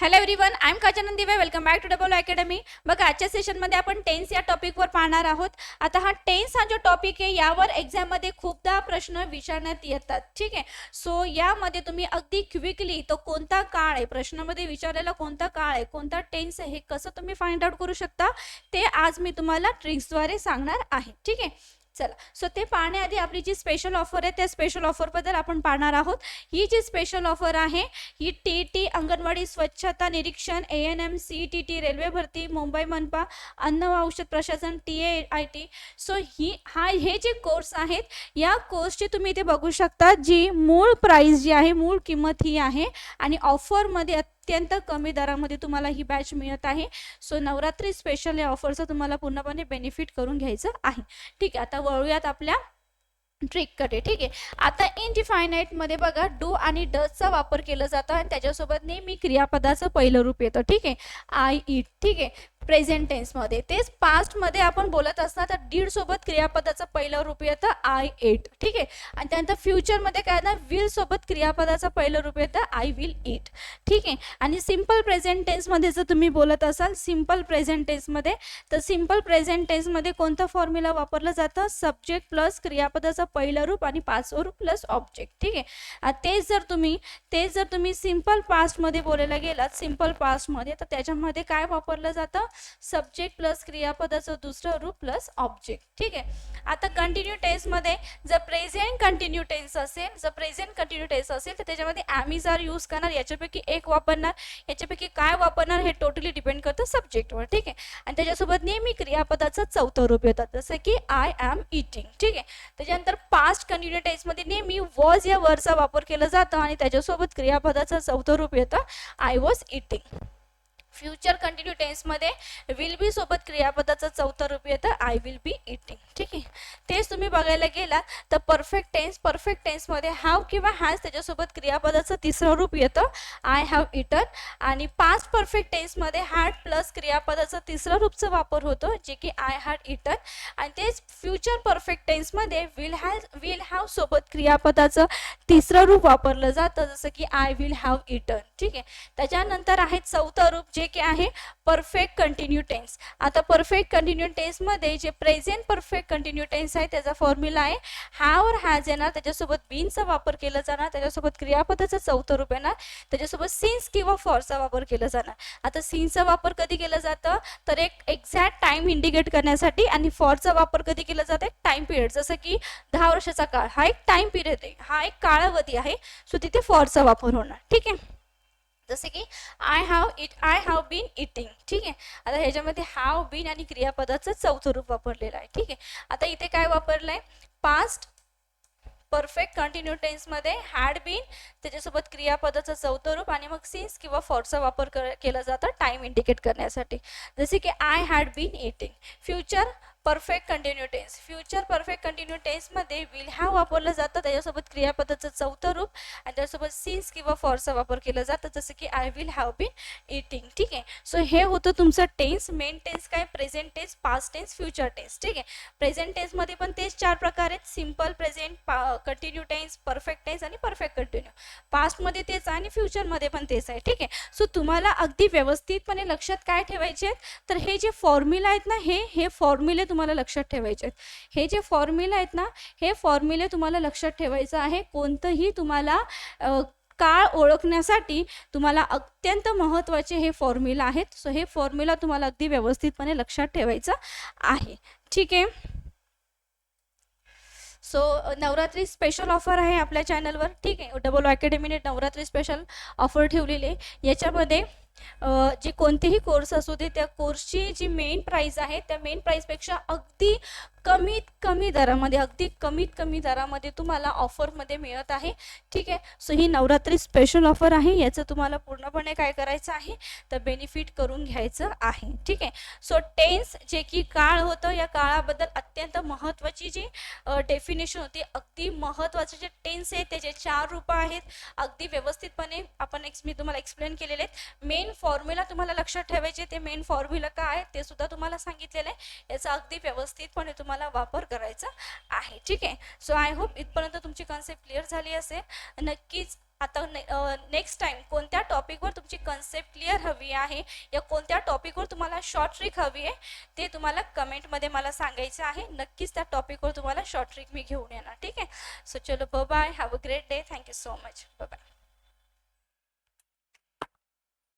Hello everyone I am Kachanand Dive welcome back to double academy बघा आजच्या सेशनमध्ये आपण टेन्स या टॉपिकवर पाहणार आहोत. आता हा टेन्स हा जो टॉपिक आहे यावर एक्झाममध्ये खूपदा प्रश्न विचारण्यात येतात. ठीक आहे? सो यामध्ये तुम्ही अगदी क्विकली तो कोणता काळ आहे प्रश्नामध्ये विचारलेला कोणता काळ आहे कोणता टेन्स आहे हे कसं तुम्ही फाइंड आउट करू शकता ते आज मी तुम्हाला ट्रिक्सद्वारे सांगणार आहे. ठीक आहे? चला. सो ते पाहण्याआधी आपली जी स्पेशल ऑफर आहे त्या स्पेशल ऑफरबद्दल आपण पाहणार आहोत. ही जी स्पेशल ऑफर आहे ही टी टी अंगणवाडी स्वच्छता निरीक्षण A N M C T T railway भरती मुंबई मनपा अन्न व औषध प्रशासन T A I T so ही हा हे जे कोर्स आहेत या कोर्सची तुम्ही इथे बघू शकता जी मूळ प्राईस जी आहे मूळ किंमत ही आहे आणि ऑफरमध्ये अत्यंत कमी दरामध्ये तुम्हाला ही बॅच मिळत आहे. सो नवरात्री स्पेशल या ऑफरचं तुम्हाला पूर्णपणे बेनिफिट करून घ्यायचं आहे. ठीक आहे आता वळूयात आपल्या ट्रिककडे ठीक आहे आता इनडिफायनाईटमध्ये बघा डू आणि डचा वापर केला जातो आणि त्याच्यासोबत नेहमी क्रियापदाचं पहिलं रूप येतं. ठीक आहे आय इट ठीक आहे प्रेझेंट टेन्समध्ये तेच पास्टमध्ये आपण बोलत असणार तर डीड सोबत क्रियापदाचं पहिलं रूप येतं आय एट ठीक आहे? आणि त्यानंतर फ्युचरमध्ये काय ना विल सोबत क्रियापदाचं पहिलं रूप येतं आय विल इट ठीक आहे? आणि सिंपल प्रेझेंट टेन्समध्ये जर तुम्ही बोलत असाल सिंपल प्रेझेंट टेन्समध्ये तर सिंपल प्रेझेंट टेन्समध्ये कोणतं फॉर्म्युला वापरलं जातं? सब्जेक्ट प्लस क्रियापदाचं पहिलं रूप आणि पाचवं रूप प्लस ऑब्जेक्ट ठीक आहे? तेच जर तुम्ही तेच जर तुम्ही सिंपल पास्टमध्ये बोलायला गेलात सिंपल पास्टमध्ये तर त्याच्यामध्ये काय वापरलं जातं? सब्जेक्ट प्लस क्रियापदाचं दुसरं रूप प्लस ऑब्जेक्ट ठीक आहे? आता कंटिन्यू टेन्समध्ये जर प्रेझेंट कंटिन्यू टेन्स असेल जर प्रेझेंट कंटिन्यू टेन्स असेल तर त्याच्यामध्ये ॲमिजार यूज करणार याच्यापैकी एक वापरणार याच्यापैकी काय वापरणार हे टोटली डिपेंड करतं सब्जेक्टवर ठीक आहे? आणि त्याच्यासोबत नेहमी क्रियापदाचं चौथं रूप येतात जसं की आय ॲम इटिंग ठीक आहे? त्याच्यानंतर पास्ट कंटिन्यू टेन्समध्ये नेहमी वॉज या वरचा वापर केला जातं आणि त्याच्यासोबत क्रियापदाचं चौथं रूप येतं I was eating future continue टेन्समध्ये will be सोबत क्रियापदाचं चौथं रूप येतं आय विल बी इटिंग ठीक आहे? तेच तुम्ही बघायला गेलात तर परफेक्ट टेन्स परफेक्ट टेन्समध्ये हॅव किंवा हॅज त्याच्यासोबत क्रियापदाचं तिसरं रूप येतं आय हॅव इटन आणि पास्ट परफेक्ट टेन्समध्ये हॅड प्लस क्रियापदाचं तिसरं रूपचं वापर होतो जे की आय हॅड इटन आणि तेच फ्युचर परफेक्ट टेन्समध्ये विल हॅज विल हॅव सोबत क्रियापदाचं तिसरं रूप वापरलं जातं जसं की आय विल हॅव इटन ठीक आहे? त्याच्यानंतर आहे चौथं रूप जे की आहे परफेक्ट कंटिन्यू टेन्स आता परफेक्ट कंटिन्यू टेन्समध्ये जे प्रेझेंट परफेक्ट कंटिन्यू टेन्स आहे त्याचा फॉर्म्युला आहे हॅव और हॅज येणार त्याच्यासोबत बीनचा वापर केला जाणार त्याच्यासोबत क्रियापदाचं चौथं रूप येणार त्याच्यासोबत सिन्स किंवा फॉरचा वापर केला जाणार. आता सिन्सचा वापर कधी केला जातं? तर एक एक्झॅक्ट टाइम इंडिकेट करण्यासाठी आणि फॉरचा वापर कधी केला जातं? एक टाइम पिरियड जसं की दहा वर्षाचा काळ. हा एक टाइम पिरियड आहे. हा एक काळावधी आहे. सो तिथे फॉरचा वापर होणार. ठीक आहे? जसे की I have eat I have been eating ठीक आहे? आता ह्याच्यामध्ये हॅव बीन आणि क्रियापदाचं चौथं रूप वापरलेलं आहे. ठीक आहे? आता इथे काय वापरलं आहे पास्ट परफेक्ट कंटिन्यू टेन्समध्ये हॅड बीन त्याच्यासोबत क्रियापदाचं चौथं रूप आणि मग सिन्स किंवा फॉरचा वापर कर केला जातो टाइम इंडिकेट करण्यासाठी. जसे की I had been eating future perfect continue tense future perfect continue टेन्समध्ये will have वापरलं जातं. त्याच्यासोबत क्रियापदाचं चौथं रूप आणि त्याच्यासोबत सीन्स किंवा फॉरचा वापर केला जातं. जसं की I will have been eating ठीक आहे? सो हे होतं तुमचं टेन्स मेन टेन्स काय? Present tense past tense future tense ठीक आहे? प्रेझेंट टेन्समध्ये पण तेच चार प्रकार आहेत. सिंपल प्रेझेंट पा कंटिन्यू टेन्स परफेक्ट टेन्स आणि परफेक्ट कंटिन्यू पास्टमध्ये तेच आहे आणि फ्युचरमध्ये पण तेच आहे. ठीक आहे? सो तुम्हाला अगदी व्यवस्थितपणे लक्षात काय ठेवायचे आहेत? तर हे जे फॉर्म्युला आहेत ना हे हे फॉर्म्युले तुम्हाला लक्षात ठेवायचे आहेत. हे जे फॉर्म्युला आहेत ना हे फॉर्म्युले तुम्हाला लक्षात ठेवायचं आहे. कोणतंही तुम्हाला काळ ओळखण्यासाठी तुम्हाला अत्यंत महत्त्वाचे हे फॉर्म्युला आहेत. सो हे फॉर्म्युला तुम्हाला अगदी व्यवस्थितपणे लक्षात ठेवायचं आहे. ठीक आहे? सो नवरात्री स्पेशल ऑफर आहे आपल्या चॅनलवर ठीक आहे? डबल अकॅडमीने नवरात्री स्पेशल ऑफर ठेवलेली आहे. याच्यामध्ये जे कोणतेही कोर्स असू दे त्या कोर्सची जी मेन प्राईस आहे त्या मेन प्राईसपेक्षा अगदी कमीत कमी दरामध्ये अगदी कमीत कमी दरामध्ये तुम्हाला ऑफरमध्ये मिळत आहे. ठीक आहे? सो ही नवरात्री स्पेशल ऑफर आहे. याचं तुम्हाला पूर्णपणे काय करायचं आहे? तर बेनिफिट करून घ्यायचं आहे. ठीक आहे? सो टेन्स जे की काळ होतं या काळाबद्दल अत्यंत महत्त्वाची जी डेफिनेशन होती अगदी महत्त्वाचे जे टेन्स आहेत त्याचे चार रूपं आहेत अगदी व्यवस्थितपणे आपण एक्स मी तुम्हाला एक्सप्लेन केलेले आहेत. मेन फॉर्म्युला तुम्हाला लक्षात ठेवायचे ते मेन फॉर्म्युला काय आहे ते सुद्धा तुम्हाला सांगितलेलं आहे. याचं अगदी व्यवस्थितपणे तुम्हाला वापर करायचा आहे. ठीक आहे? सो आय होप इथपर्यंत तुमची कन्सेप्ट क्लिअर झाली असेल. नक्कीच आता नेक्स्ट टाइम कोणत्या टॉपिकवर तुमची कन्सेप्ट क्लिअर हवी आहे या कोणत्या टॉपिकवर तुम्हाला शॉर्ट ट्रिक हवी आहे ते तुम्हाला कमेंटमध्ये मला सांगायचं आहे. नक्कीच त्या टॉपिकवर तुम्हाला शॉर्ट ट्रिक मी घेऊन येणार. ठीक आहे? सो चलो bye have a great day thank you so much bye